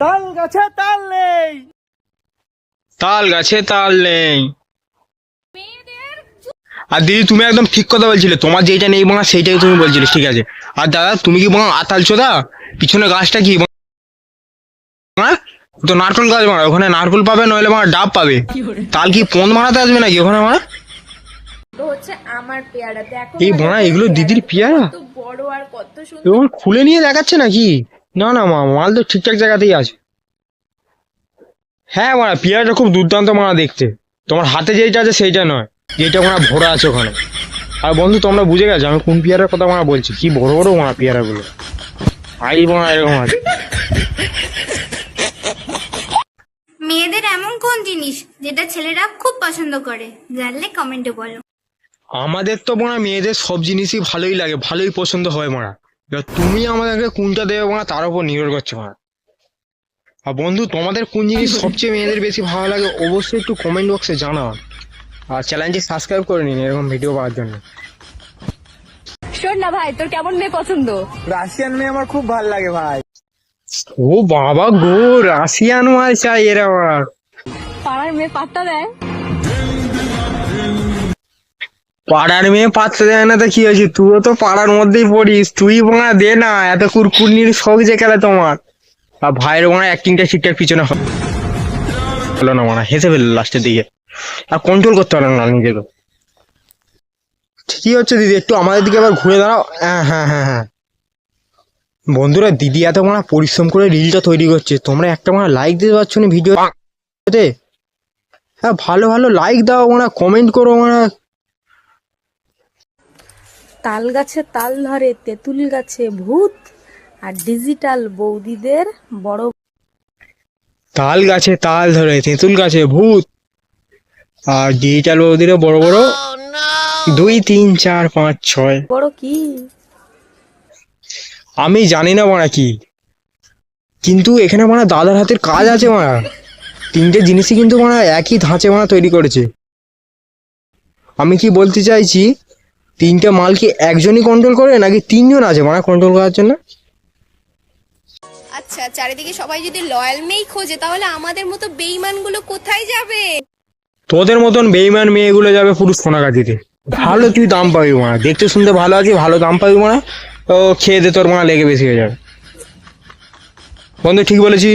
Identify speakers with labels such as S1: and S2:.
S1: তাল গাছে তাল নেই।
S2: তাল গাছে তাল নেই। আর দিদি তুমি একদম ঠিক কথা বলছিলে। তোমার যেটা নেই বাঙা সেইটাই তুমি বলছিলে ঠিক আছে। আর দাদা তুমি কি বাঙা আতাল চোদা? পিছনে গাছটা কি? হ্যাঁ? তো নারকল গাছ মারা ওখানে নারকল পাবে নইলে মারা ডাব পাবে। তাল কি পন মারাতে আসবে নাকি ওখানে
S3: হচ্ছে আমার পেয়ারা দেখো
S2: এই বোনা এগুলো দিদির পেয়ারা?
S3: বড় আর কত সুন্দর।
S2: খুলে নিয়ে দেখাচ্ছে নাকি? না না মা মাল তো ঠিকঠাক জায়গাতেই আছে। হ্যাঁ মারা পেয়ারাটা খুব দুর্দান্ত মারা দেখতে। তোমার হাতে যেইটা আছে সেইটা নয়। যেটা মারা ভরা আছে ওখানে। আর বন্ধু তোমরা বুঝে গেছো আমি কোন পেয়ারার কথা মারা বলছি? কি বড় বড় মারা পেয়ারাগুলো? আই মারা এরকম আছে।
S4: মেয়েদের এমন কোন জিনিস যেটা ছেলেরা খুব পছন্দ করে? জানলে কমেন্টে বলো।
S2: আমাদের তো মারা মেয়েদের সব জিনিসই ভালোই লাগে ভালোই পছন্দ হয় মারা এবার তুমি আমাদেরকে কোনটা দেবে মারা তার উপর নির্ভর করছে মারা আর বন্ধু তোমাদের কোন জিনিস সবচেয়ে মেয়েদের বেশি ভালো লাগে অবশ্যই একটু কমেন্ট বক্সে জানাও। আর চ্যানেলটি সাবস্ক্রাইব করে নিন এরকম ভিডিও পাওয়ার জন্য।
S3: শোন না ভাই তোর কেমন মেয়ে পছন্দ?
S1: রাশিয়ান মেয়ে আমার খুব ভালো লাগে ভাই।
S2: ও বাবা গো রাশিয়ান মাল চাই এরা আমার
S3: পাড়ার মেয়ে পাত্তা দেয়?
S2: পাড়ার মেয়ে পাত্তা দেয় না তো কি হয়েছে? তুইও তো পাড়ার মধ্যেই পড়িস। তুই বোনা দে না, এত কুরকুরনির শখ যে খেলে তোমার। আর ভাইয়ের বোনা অ্যাক্টিংটা ঠিকঠাক পিছনে হলো না মানা হেসে ফেলল লাস্টের দিকে। আর কন্ট্রোল করতে পারল না নিজেকে। ঠিকই হচ্ছে দিদি, একটু আমাদের দিকে আবার ঘুরে দাঁড়াও। হ্যাঁ হ্যাঁ হ্যাঁ হ্যাঁ। বন্ধুরা, দিদি এত মানা পরিশ্রম করে রিলটা তৈরি করছে। তোমরা একটা মানা লাইক দিতে পারছ না ভিডিওতে হ্যাঁ ভালো ভালো লাইক দাও মানা কমেন্ট করো মানা
S5: তাল গাছে তাল ধরে তেঁতুল গাছে ভূত আর ডিজিটাল বৌদিদের বড়
S2: তাল গাছে তাল ধরে তেঁতুল গাছে ভূত আর ডিজিটাল বৌদিরে বড় বড় দুই তিন চার পাঁচ ছয়।
S5: বড় কি?
S2: আমি জানি না মারা কি। কিন্তু এখানে মারা দাদার হাতের কাজ আছে মারা। তিনটে জিনিসই কিন্তু মারা একই ধাঁচে মারা তৈরি করেছে। আমি কি বলতে চাইছি তিনটে মাল কি একজনই কন্ট্রোল করে নাকি তিনজন আছে? মানে কন্ট্রোল করার জন্য?
S6: আচ্ছা চারিদিকে সবাই যদি লয়াল মেয়ে খোঁজে তাহলে আমাদের মতো বেইমানগুলো কোথায় যাবে?
S2: তোদের মতন বেইমান মেয়েগুলো যাবে পুরো সোনাগাছিতে ভালো তুই দাম পাবি মারা দেখতে শুনতে ভালো আছে ভালো দাম পাবি মারা ও খেয়ে দে তোর মারা লেগে বেশি হয়ে যাবে। বন্ধু ঠিক বলেছি।